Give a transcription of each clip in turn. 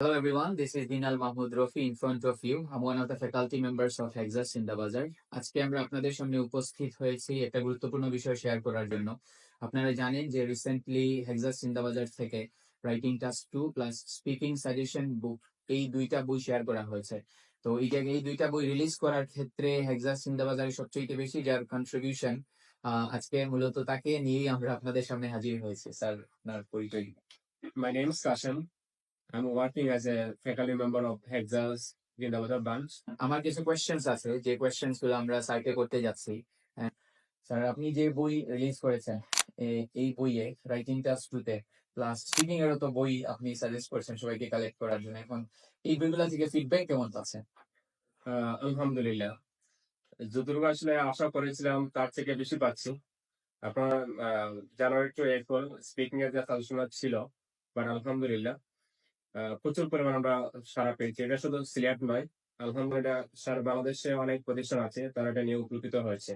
Hello everyone, this is Dinal Mahmoud Rafi in front of you. I'm one of the faculty members of Hexas Sindabazar. আজকে আমরা আপনাদের সামনে উপস্থিত হয়েছি একটা গুরুত্বপূর্ণ বিষয় শেয়ার করার জন্য আপনারা জানেন যে রিসেন্টলি হেক্সাস সিন্দাবাজার থেকে writing task two plus speaking suggestion book এই দুইটা বই শেয়ার করা হয়েছে তো এই এই দুইটা বই রিলিজ করার ক্ষেত্রে হেক্সাস সিন্দাবাজারের সবচেয়ে বেশি যার কন্ট্রিবিউশন আজকে মূলত তাকে নিয়েই আমরা আপনাদের সামনে হাজির হয়েছি স্যার আপনার পরিচয় name is Kashan. I'm working as a faculty member of Hexas Gindabadar branch. আমার কিছু কোয়েশ্চেন্স আছে যে কোয়েশ্চেন্সগুলো আমরা সাইটে করতে যাচ্ছি। স্যার আপনি যে বই রিলিজ করেছেন এ- এই বইয়ে রাইটিং টাস্ক টুতে প্লাস স্পিকিং এরও তো বই আপনি সাজেস্ট করেছেন সবাইকে কালেক্ট করার জন্য। এখন এই বইগুলো থেকে ফিডব্যাক কেমন পাচ্ছেন? আলহামদুলিল্লাহ। যতটুকু আসলে আশা করেছিলাম তার থেকে বেশি পাচ্ছি। আপনার জানুয়ারি টু এপ্রিল স্পিকিং এর যে সাজেশন ছিল বাট আলহামদুলিল্লাহ। প্রচুর পরিমাণ আমরা সারা পেয়েছি। এটা শুধু সিলেট নয় আলহামদুলিল্লাহ সারা বাংলাদেশে অনেক প্রতিষ্ঠান আছে তারা এটা নিয়ে উপকৃত হয়েছে।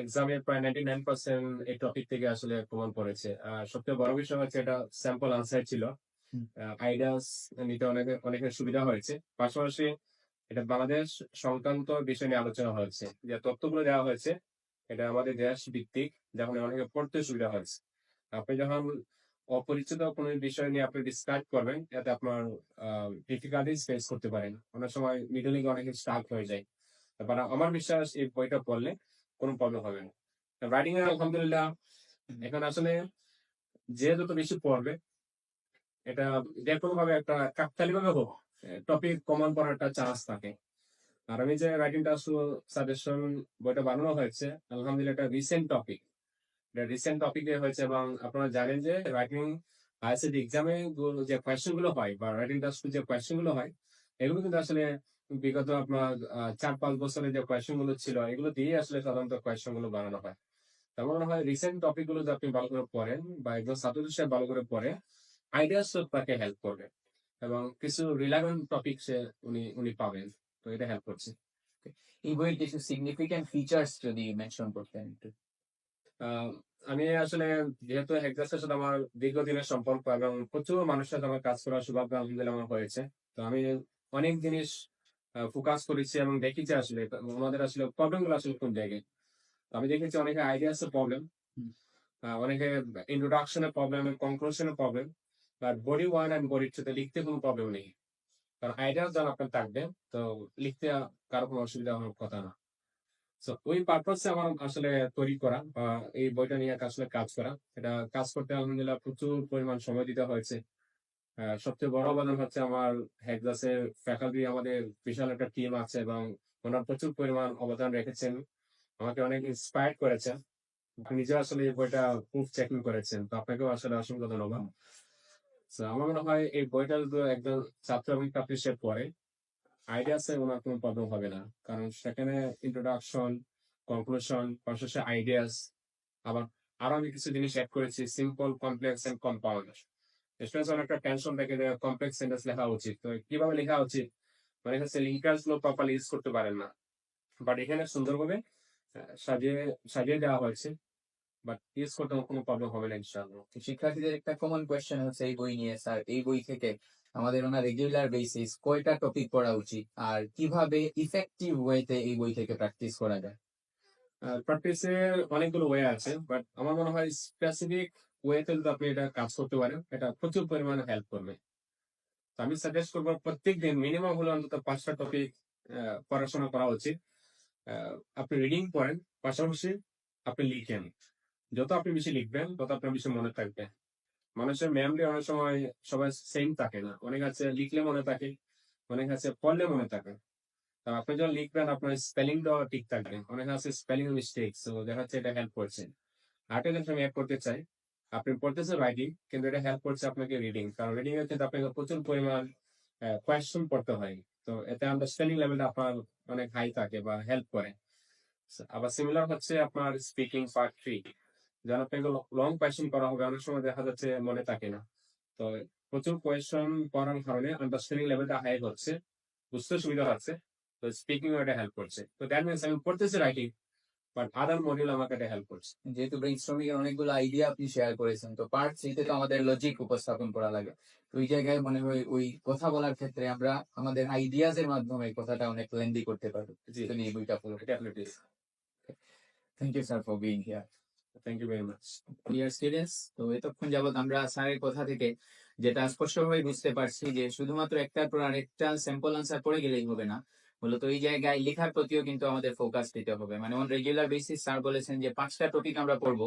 এক্সামে প্রায় নাইনটি নাইন পার্সেন্ট এই টপিক থেকে আসলে প্রমাণ পড়েছে আর সবচেয়ে বড় বিষয় হচ্ছে এটা স্যাম্পল আনসার ছিল। আইডিয়াস নিতে অনেক অনেকের সুবিধা হয়েছে। পাশাপাশি এটা বাংলাদেশ সংক্রান্ত বিষয় নিয়ে আলোচনা হয়েছে। যে তথ্যগুলো দেওয়া হয়েছে এটা আমাদের দেশ ভিত্তিক যখন অনেকে পড়তে সুবিধা হয়েছে। আপনি যখন অপরিচিত কোনো বিষয় নিয়ে আপনি ডিসক্রাইব করবেন যাতে আপনার ডিফিকাল্টিস ফেস করতে পারেন। অনেক সময় মিডলিং অনেকে স্টার্ট হয়ে যায়। তারপর আমার বিশ্বাস এই বইটা পড়লে কোনো প্রবলেম হবে না। রাইটিং এর আলহামদুলিল্লাহ এখন আসলে যে যত বেশি পড়বে এটা যে কোনো ভাবে একটা কাকতালি ভাবে হোক টপিক কমন করার একটা চান্স থাকে। আর আমি যে রাইটিংটা সাজেশন বইটা বানানো হয়েছে আলহামদুলিল্লাহ এটা রিসেন্ট টপিক রিসেন্ট টপিকে হয়েছে এবং আপনারা জানেন যে রাইটিং আইএসএড এক্সামে যে কোয়েশ্চেনগুলো হয় বা রাইটিং টাস্ক যে কোয়েশ্চেনগুলো হয় এগুলো কিন্তু আসলে বিগত আপনার চার পাঁচ বছরের যে কোয়েশ্চেনগুলো ছিল এগুলো দিয়ে আসলে সাধারণত কোয়েশ্চেনগুলো বানানো হয়। তার মনে হয় রিসেন্ট টপিকগুলো যদি আপনি ভালো করে পড়েন বা একজন ছাত্র হিসেবে ভালো করে পড়ে আইডিয়াস তাকে হেল্প করবে এবং কিছু রিলেভেন্ট টপিক সে উনি উনি পাবেন। তো এটা হেল্প করছে। এই বইয়ের কিছু সিগনিফিক্যান্ট ফিচার্স যদি মেনশন করতেন একটু। আমি আসলে যেহেতু হেক্সাসের সাথে আমার দীর্ঘদিনের সম্পর্ক এবং প্রচুর মানুষের সাথে আমার কাজ করার সৌভাগ্য আলহামদুলিল্লাহ আমার হয়েছে। তো আমি অনেক জিনিস ফোকাস করেছি এবং দেখেছি আসলে আমাদের আসলে প্রবলেমগুলো আসলে কোন জায়গায়। তো আমি দেখেছি অনেকে আইডিয়াস এর প্রবলেম। অনেকে ইন্ট্রোডাকশনের প্রবলেম কনক্লুশনের প্রবলেম আর বডি ওয়ান অ্যান্ড বডি টুতে লিখতে কোনো প্রবলেম নেই। কারণ আইডিয়াস যখন আপনার থাকবে তো লিখতে কারও কোনো অসুবিধা হওয়ার কথা না। ওই পারপাসে আমার আসলে তৈরি করা এই বইটা নিয়ে আসলে কাজ করা, এটা কাজ করতে আলহামদুলিল্লাহ প্রচুর পরিমাণ সময় দিতে হয়েছে। সবচেয়ে বড় অবদান হচ্ছে আমার হেডদাসের ফ্যাকাল্টি আমাদের বিশাল একটা টিম আছে এবং ওনারা প্রচুর পরিমাণ অবদান রেখেছেন। আমাকে অনেক ইন্সপায়ার করেছেন। নিজে আসলে এই বইটা প্রুফ চেকিং করেছেন। তো আপনাকেও আসলে অসংখ্য ধন্যবাদ। আমার মনে হয় এই বইটা যদি একজন ছাত্র এবং ছাত্রী সে পড়ে আইডিয়াসে ওনার কোনো প্রবলেম হবে না। কারণ সেখানে ইন্ট্রোডাকশন কনক্লুশন পাশাপাশি আইডিয়াস আবার আরও আমি কিছু জিনিস অ্যাড করেছি simple complex and compound students অনেকটা টেনশন থাকে যে কমপ্লেক্স সেন্টেন্স লেখা উচিত। তো কীভাবে লেখা উচিত? মানে হচ্ছে লিঙ্কার্সগুলো প্রপারলি ইউজ করতে পারেন না। বাট এখানে সুন্দরভাবে সাজিয়ে সাজিয়ে দেওয়া হয়েছে। বাট ইউজ করতে কোনো প্রবলেম হবে না, ইনশাআল্লাহ। শিক্ষার্থীদের একটা কমন কোয়েশ্চেন হচ্ছে এই বই নিয়ে, স্যার। এই বই থেকে আমাদের ওনা রেগুলার বেসিস কয়টা টপিক পড়া উচিত আর কীভাবে ইফেক্টিভ ওয়েতে এই বই থেকে প্র্যাকটিস করা যায়? প্র্যাকটিসের অনেকগুলো ওয়ে আছে বাট আমার মনে হয় স্পেসিফিক ওয়েতে যদি আপনি এটা কাজ করতে পারেন, এটা প্রচুর পরিমাণে হেল্প করবে। তো আমি সাজেস্ট করব প্রত্যেক দিন মিনিমাম হলো অন্তত পাঁচটা টপিক পড়াশোনা করা উচিত। আপনি রিডিং পড়েন, পাশাপাশি আপনি লিখেন। যত আপনি বেশি লিখবেন, তত আপনার বেশি মনে থাকবে। মানুষের মেমরি অনেক সময় সবাই সেম থাকে না। অনেক আছে লিখলে মনে থাকে, অনেক আছে পড়লে মনে থাকে। আপনি যখন লিখবেন, আপনার স্পেলিংটাও ঠিক থাকবে। অনেক আছে স্পেলিং মিস্টেক তো দেখা যাচ্ছে এটা হেল্প করছে। জিনিস আমি অ্যাড করতে চাই, আপনি পড়তেছেন রাইটিং কিন্তু এটা হেল্প করছে আপনাকে রিডিং কারণ রিডিং এর ক্ষেত্রে আপনাকে প্রচুর পরিমাণ কোয়েশ্চেন পড়তে হয়। তো এতে আন্ডারস্ট্যান্ডিং লেভেলটা আপনার অনেক হাই থাকে বা হেল্প করে। আবার সিমিলার হচ্ছে আপনার স্পিকিং পার্ট থ্রি যখন আপনাকে লং কোয়েশ্চেন করা হবে অনেক সময় দেখা যাচ্ছে মনে থাকে না। তো প্রচুর কোয়েশ্চেন করার কারণে আন্ডারস্ট্যান্ডিং লেভেলটা হাই হচ্ছে বুঝতে সুবিধা হচ্ছে তো স্পিকিং এটা হেল্প করছে। তো দ্যাট মিনস আমি পড়তেছি রাইটিং বাট আদার মডিউল আমাকে এটা হেল্প করছে। যেহেতু ব্রেন স্ট্রমিং এর অনেকগুলো আইডিয়া আপনি শেয়ার করেছেন তো পার্ট থ্রিতে তো আমাদের লজিক উপস্থাপন করা লাগে। তো ওই জায়গায় মনে হয় ওই কথা বলার ক্ষেত্রে আমরা আমাদের আইডিয়াজ এর মাধ্যমে কথাটা অনেক লেন্দি করতে পারব। জি। তো নিয়ে বইটা পড়ো। Definitely thank you sir for being here যেটা স্পষ্টভাবে বুঝতে পারছি যে শুধুমাত্র একটার আরেকটা স্যাম্পল আনসার পড়ে গেলেই হবে না। মূলত এই জায়গায় লেখার প্রতিও কিন্তু আমাদের ফোকাস দিতে হবে। মানে রেগুলার বেসিস স্যার বলেছেন যে পাঁচটা টপিক আমরা পড়ব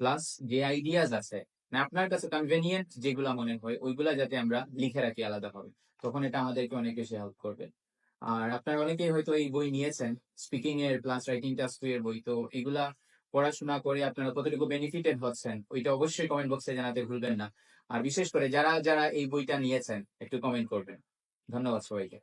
প্লাস যে আইডিয়াজ আছে মানে আপনার কাছে কনভেনিয়েন্ট যেগুলা মনে হয়, ওইগুলা যাতে আমরা লিখে রাখি আলাদাভাবে। তখন এটা আমাদেরকে অনেক বেশি হেল্প করবে। আর আপনারা অনেকেই হয়তো এই বই নিয়েছেন স্পিকিং এর প্লাস রাইটিং টাস্ক এর বই, তো এগুলা পড়াশোনা করে আপনারা কতটুকু বেনিফিটেড হচ্ছেন, ওইটা অবশ্যই কমেন্ট বক্সে জানাতে ভুলবেন না। আর বিশেষ করে যারা যারা এই বইটা নিয়েছেন, একটু কমেন্ট করবেন। ধন্যবাদ সবাইকে।